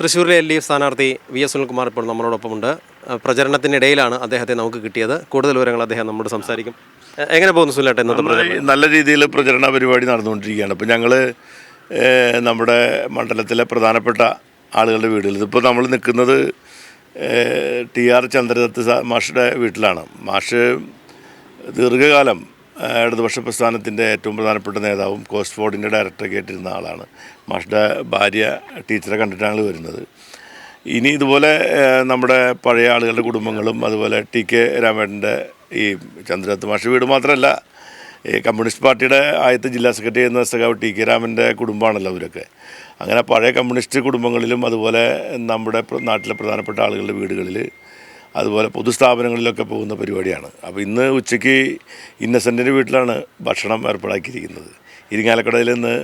തൃശ്ശൂരിലെ L D F സ്ഥാനാർത്ഥി V S Sunilkumar ഇപ്പോൾ നമ്മളോടൊപ്പമുണ്ട്. പ്രചരണത്തിനിടയിലാണ് അദ്ദേഹത്തെ നമുക്ക് കിട്ടിയത്. കൂടുതൽ വിവരങ്ങൾ അദ്ദേഹം നമ്മോട് സംസാരിക്കും. എങ്ങനെ പോകുന്നു സുനിലേട്ടൻ ഇന്നത്തെ നല്ല രീതിയിൽ പ്രചരണ പരിപാടി നടന്നുകൊണ്ടിരിക്കുകയാണ്. അപ്പോൾ ഞങ്ങൾ നമ്മുടെ മണ്ഡലത്തിലെ പ്രധാനപ്പെട്ട ആളുകളുടെ വീടുകളിൽ ഇതിപ്പോൾ നമ്മൾ നിൽക്കുന്നത് ടി ആർ ചന്ദ്രദത്ത് മാഷുടെ വീട്ടിലാണ്. മാഷ് ദീർഘകാലം ഇടതുപക്ഷ പ്രസ്ഥാനത്തിന്റെ ഏറ്റവും പ്രധാനപ്പെട്ട നേതാവും കോസ്റ്റ് ബോർഡിന്റെ ഡയറക്ടറൊക്കെ ആയിട്ടിരുന്ന ആളാണ്. മാഷിന്റെ ഭാര്യ ടീച്ചറെ കണ്ടിട്ടാണ് വരുന്നത്. ഇനി ഇതുപോലെ നമ്മുടെ പഴയ ആളുകളുടെ കുടുംബങ്ങളും അതുപോലെ ടി കെ രാമേട്ടന്റെ ഈ ചന്ദ്രദത്ത് മാഷ് വീട് മാത്രമല്ല ഈ കമ്മ്യൂണിസ്റ്റ് പാർട്ടിയുടെ ആദ്യത്തെ ജില്ലാ സെക്രട്ടറി എന്ന സഖാവ് ടി കെ രാമന്റെ കുടുംബമാണല്ലോ അവരൊക്കെ. അങ്ങനെ പഴയ കമ്മ്യൂണിസ്റ്റ് കുടുംബങ്ങളിലും അതുപോലെ നമ്മുടെ നാട്ടിലെ പ്രധാനപ്പെട്ട ആളുകളുടെ വീടുകളിൽ അതുപോലെ പൊതുസ്ഥാപനങ്ങളിലൊക്കെ പോകുന്ന പരിപാടിയാണ്. അപ്പോൾ ഇന്ന് ഉച്ചയ്ക്ക് ഇന്നസെന്റിന്റെ വീട്ടിലാണ് ഭക്ഷണം ഏർപ്പാടാക്കിയിരിക്കുന്നത്. ഇരിങ്ങാലക്കടയിൽ നിന്ന്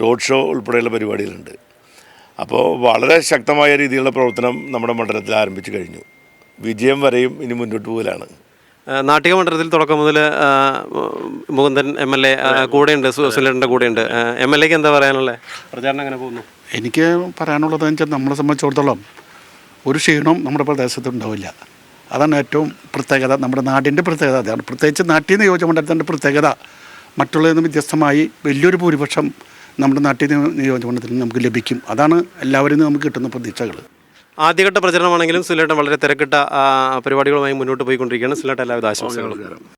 റോഡ് ഷോ ഉൾപ്പെടെയുള്ള പരിപാടികളുണ്ട്. അപ്പോൾ വളരെ ശക്തമായ രീതിയിലുള്ള പ്രവർത്തനം നമ്മുടെ മണ്ഡലത്തിൽ ആരംഭിച്ചു കഴിഞ്ഞു. വിജയം വരെയും ഇനി മുന്നോട്ട് പോകലാണ്. നാട്ടിക മണ്ഡലത്തിൽ തുടക്കം മുതൽ മുകുന്ദൻ എം എൽ എ കൂടെയുണ്ട് സുനിലിന്റെ കൂടെയുണ്ട്. എം എൽ എക്ക് എന്താ പറയാനുള്ളത് പ്രചാരണം എങ്ങനെ പോകുന്നു? എനിക്ക് പറയാനുള്ളത് വെച്ചാൽ നമ്മളെ സംബന്ധിച്ചിടത്തോളം ഒരു ക്ഷീണവും നമ്മുടെ പ്രദേശത്ത് ഉണ്ടാവില്ല. അതാണ് ഏറ്റവും പ്രത്യേകത. നമ്മുടെ നാടിന്റെ പ്രത്യേകത. അതാണ് പ്രത്യേകിച്ച് നാട്ടിൽ നിന്ന് നിയോജകമണ്ഡലത്തിന്റെ പ്രത്യേകത. മറ്റുള്ളതിൽ നിന്ന് വ്യത്യസ്തമായി വലിയൊരു ഭൂരിപക്ഷം നമ്മുടെ നാട്ടിൽ നിയോജകമണ്ഡലത്തിൽ നമുക്ക് ലഭിക്കും. അതാണ് എല്ലാവരിൽ നിന്നും നമുക്ക് കിട്ടുന്ന പ്രതീക്ഷകൾ. ആദ്യഘട്ട പ്രചരണമാണെങ്കിലും സുലേട്ടൻ വളരെ തിരക്കിട്ട പരിപാടികളുമായി മുന്നോട്ട് പോയിക്കൊണ്ടിരിക്കുകയാണ്. സുനിലേട്ടൻ എല്ലാവിധ ആശംസകളും.